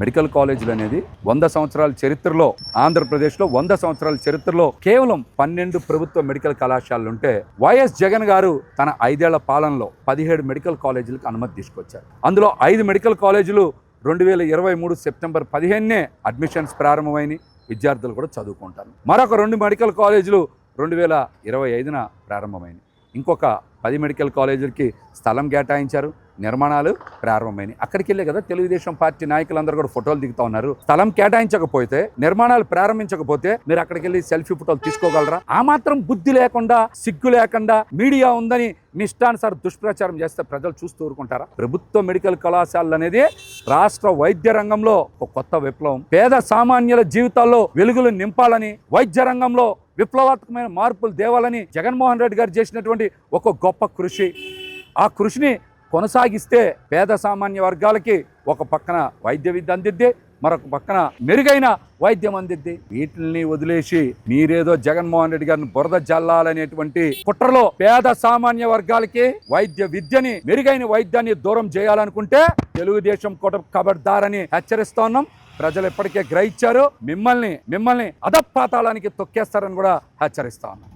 Medical కాలేజీలు అనేది వంద సంవత్సరాల చరిత్రలో ఆంధ్రప్రదేశ్లో వంద సంవత్సరాల చరిత్రలో కేవలం పన్నెండు ప్రభుత్వ మెడికల్ కళాశాలలు ఉంటే వైఎస్ జగన్ గారు తన ఐదేళ్ళ పాలనలో పదిహేడు మెడికల్ కాలేజీలకు అనుమతి తీసుకొచ్చారు. అందులో ఐదు మెడికల్ కాలేజీలు రెండు వేల ఇరవై మూడు సెప్టెంబర్ పదిహేనునే అడ్మిషన్స్ ప్రారంభమైనవి విద్యార్థులు కూడా చదువుకుంటారు. మరొక రెండు మెడికల్ కాలేజీలు రెండు వేల ఇరవై ఐదున ప్రారంభమైనవి ఇంకొక పది మెడికల్ కాలేజీలకి స్థలం కేటాయించారు. నిర్మాణాలు ప్రారంభమైనాయి. అక్కడికి వెళ్ళే కదా తెలుగుదేశం పార్టీ నాయకులందరూ కూడా ఫోటోలు దిగుతా ఉన్నారు. స్థలం కేటాయించకపోతే నిర్మాణాలు ప్రారంభించకపోతే మీరు అక్కడికి వెళ్ళి సెల్ఫీ ఫోటోలు తీసుకోగలరా? ఆ మాత్రం బుద్ధి లేకుండా సిగ్గు లేకుండా మీడియా ఉందని మీ ఇష్టానుసార దుష్ప్రచారం చేస్తే ప్రజలు చూస్తూ ఊరుకుంటారా? ప్రభుత్వ మెడికల్ కళాశాలలు అనేది రాష్ట్ర వైద్య రంగంలో ఒక కొత్త విప్లవం. పేద సామాన్యుల జీవితాల్లో వెలుగులు నింపాలని వైద్య రంగంలో విప్లవాత్మకమైన మార్పులు తేవాలని జగన్మోహన్ రెడ్డి గారు చేసినటువంటి ఒక గొప్ప కృషి. ఆ కృషిని కొనసాగిస్తే పేద సామాన్య వర్గాలకి ఒక పక్కన వైద్య విద్య అందిద్ది మరొక పక్కన మెరుగైన వైద్యం అందిద్ది. వీటిని వదిలేసి మీరేదో జగన్మోహన్ రెడ్డి గారిని బురద జల్లాలనేటువంటి కుట్రలో పేద సామాన్య వర్గాలకి వైద్య విద్యని మెరుగైన వైద్యాన్ని దూరం చేయాలనుకుంటే తెలుగుదేశం కుట కబడ్దారని హెచ్చరిస్తా ఉన్నాం. ప్రజలు ఇప్పటికే గ్రహించారు. మిమ్మల్ని మిమ్మల్ని అధపాతాళానికి తొక్కేస్తారని కూడా హెచ్చరిస్తా ఉన్నాం.